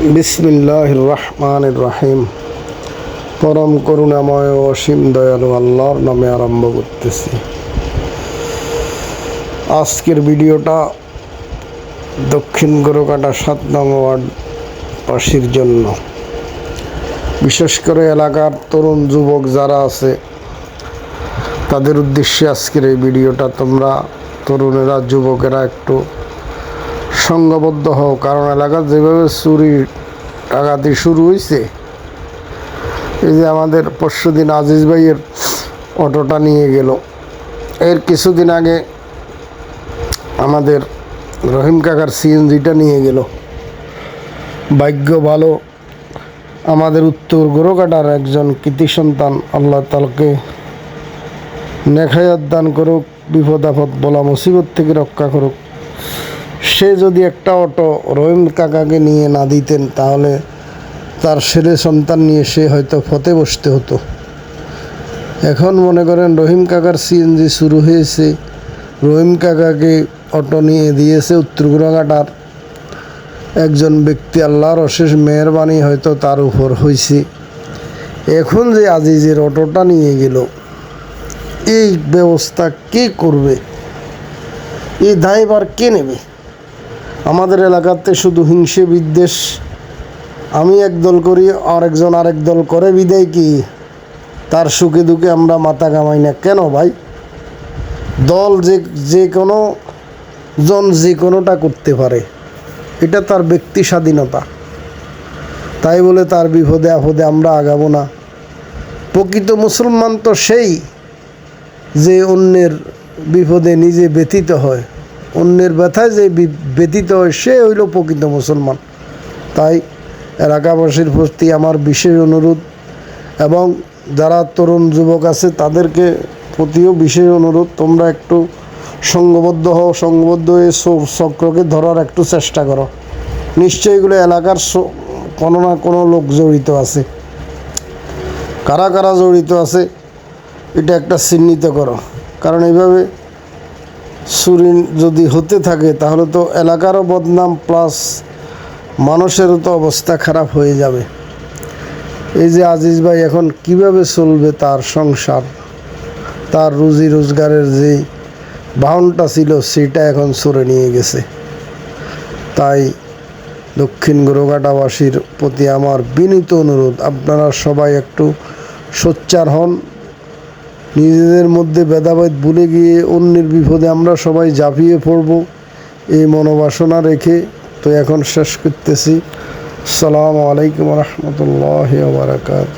বিসমিল্লাহ রহমান রাহিম পরম করুণাময় অসীম দয়ালু আল্লাহর নামে আরম্ভ করতেছি। আজকের ভিডিওটা দক্ষিণ গোরকাটা সাত নং ওয়ার্ড পাশির জন্য। বিশেষ করে এলাকার তরুণ যুবক যারা আছে, তাদের উদ্দেশ্যে আজকের এই ভিডিওটা তোমরা তরুণেরা, যুবকেরা একটু সংঘবদ্ধ হও, কারণ এলাকার যেভাবে চুরি ডাকাতি শুরু হয়েছে এই যে আমাদের পরশু দিন আজিজ ভাইয়ের অটোটা নিয়ে গেল। এর কিছুদিন আগে আমাদের রহিম কাকার সিএনজিটা নিয়ে গেল। ভাগ্য ভালো, আমাদের উত্তর গোরকাটার একজন কৃতি সন্তান আল্লাহ তালকে নেখায়াত দান করুক, বিপদ আপদ বলা মুসিবত থেকে রক্ষা করুক। সে যদি একটা অটো রহিম কাকাকে নিয়ে না দিতেন, তাহলে তার ছেলে সন্তান নিয়ে সে হয়তো ফতে বসতে হতো। এখন মনে করেন রহিম কাকার সিএনজি শুরু হয়েছে। রহিম কাকাকে অটো নিয়ে দিয়েছে উত্তরগুড়াঘাটার একজন ব্যক্তি আল্লাহর অশেষ মেহরবানি হয়তো তার উপর হয়েছে। এখন যে আজিজের অটোটা নিয়ে গেল, এই ব্যবস্থা কে করবে? এই দায়ভার কে নেবে? আমাদের এলাকাতে শুধু হিংসে বিদ্বেষ। আমি এক দল করি, আরেকজন আরেক দল করে, বিদায় কি? তার সুখে দুঃখে আমরা মাথা কামাই না। কেন ভাই? দল যে যে কোনো, জন যে কোনোটা করতে পারে। এটা তার ব্যক্তি স্বাধীনতা। তাই বলে তার বিপদে আপদে আমরা আগাবো না। প্রকৃত মুসলমান তো সেই যে অন্যের বিপদে নিজে ব্যথিত হয়। অন্যের ব্যথায় যে ব্যতীত হয়, সে হইল প্রকৃত মুসলমান। তাই এলাকাবাসীর প্রতি আমার বিশেষ অনুরোধ এবং যারা তরুণ যুবক আছে, তাদেরকে প্রতিও বিশেষ অনুরোধ, তোমরা একটু সঙ্গবদ্ধ হও, সঙ্গবদ্ধ হয়ে চক্রকে ধরার একটু চেষ্টা করো। নিশ্চয়ই এগুলো এলাকার কোনো না কোনো লোক জড়িত আছে। কারা কারা জড়িত আছে, এটা একটা চিহ্নিত করো। কারণ এইভাবে চুরি যদি হতে থাকে, তাহলে তো এলাকারও বদনাম প্লাস মানুষেরও তো অবস্থা খারাপ হয়ে যাবে। এই যে আজিজ ভাই এখন কীভাবে চলবে তার সংসার? তার রুজি রোজগারের যে বাহনটা ছিল, সেটা এখন সরে নিয়ে গেছে। তাই দক্ষিণ গোরঘাটাবাসীর প্রতি আমার বিনীত অনুরোধ, আপনারা সবাই একটু সোচ্চার হন। নিজেদের মধ্যে ভেদাভেদ ভুলে গিয়ে অন্যের বিপদে আমরা সবাই ঝাঁপিয়ে পড়ব, এই মনোবাসনা রেখে তো এখন শেষ করতেছি। সালামু আলাইকুম রহমতুল্লাহ বারকাত